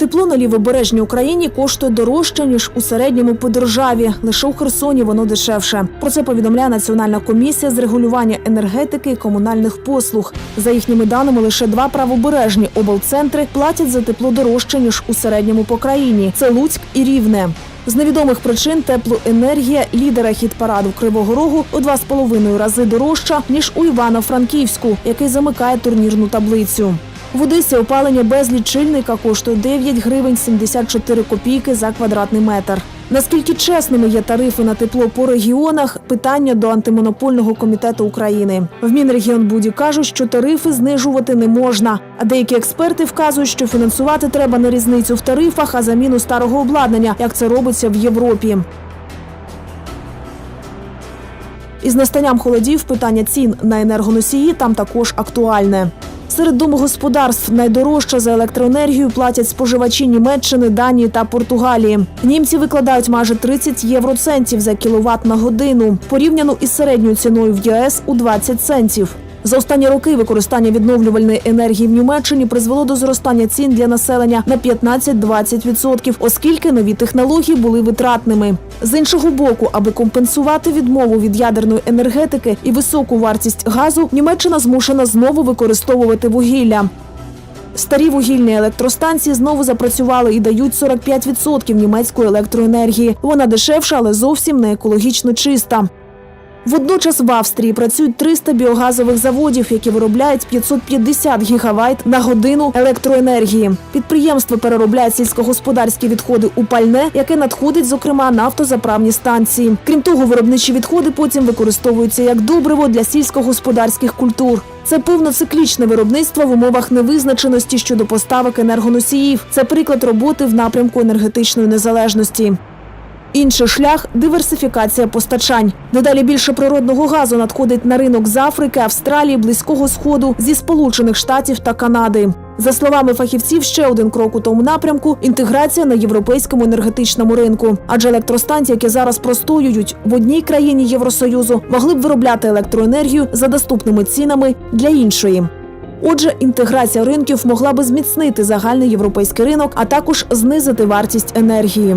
Тепло на лівобережній Україні коштує дорожче ніж у середньому по державі. Лише у Херсоні воно дешевше. Про це повідомляє Національна комісія з регулювання енергетики і комунальних послуг. За їхніми даними, лише два правобережні облцентри платять за тепло дорожче ніж у середньому по країні. Це Луцьк і Рівне. З невідомих причин теплоенергія лідера хіт-параду Кривого Рогу у два з половиною рази дорожча ніж у Івано-Франківську, який замикає турнірну таблицю. В Одесі опалення без лічильника коштує 9 гривень 74 копійки за квадратний метр. Наскільки чесними є тарифи на тепло по регіонах? Питання до антимонопольного комітету України. В Мінрегіонбуді кажуть, що тарифи знижувати не можна. А деякі експерти вказують, що фінансувати треба не різницю в тарифах, а заміну старого обладнання, як це робиться в Європі. Із настанням холодів питання цін на енергоносії там також актуальне. Серед домогосподарств найдорожче за електроенергію платять споживачі Німеччини, Данії та Португалії. Німці викладають майже 30 євроцентів за кіловат на годину, порівняно із середньою ціною в ЄС у 20 центів. За останні роки використання відновлювальної енергії в Німеччині призвело до зростання цін для населення на 15-20%, оскільки нові технології були витратними. З іншого боку, аби компенсувати відмову від ядерної енергетики і високу вартість газу, Німеччина змушена знову використовувати вугілля. Старі вугільні електростанції знову запрацювали і дають 45% німецької електроенергії. Вона дешевша, але зовсім не екологічно чиста. Водночас в Австрії працюють 300 біогазових заводів, які виробляють 550 гігавайт на годину електроенергії. Підприємство переробляє сільськогосподарські відходи у пальне, яке надходить, зокрема, на автозаправні станції. Крім того, виробничі відходи потім використовуються як добриво для сільськогосподарських культур. Це повноциклічне виробництво в умовах невизначеності щодо поставок енергоносіїв. Це приклад роботи в напрямку енергетичної незалежності. Інший шлях диверсифікація постачань. Дедалі більше природного газу надходить на ринок з Африки, Австралії, Близького Сходу, зі Сполучених Штатів та Канади. За словами фахівців, ще один крок у тому напрямку інтеграція на європейському енергетичному ринку. Адже електростанції, які зараз простоюють в одній країні Євросоюзу, могли б виробляти електроенергію за доступними цінами для іншої. Отже, інтеграція ринків могла би зміцнити загальний європейський ринок, а також знизити вартість енергії.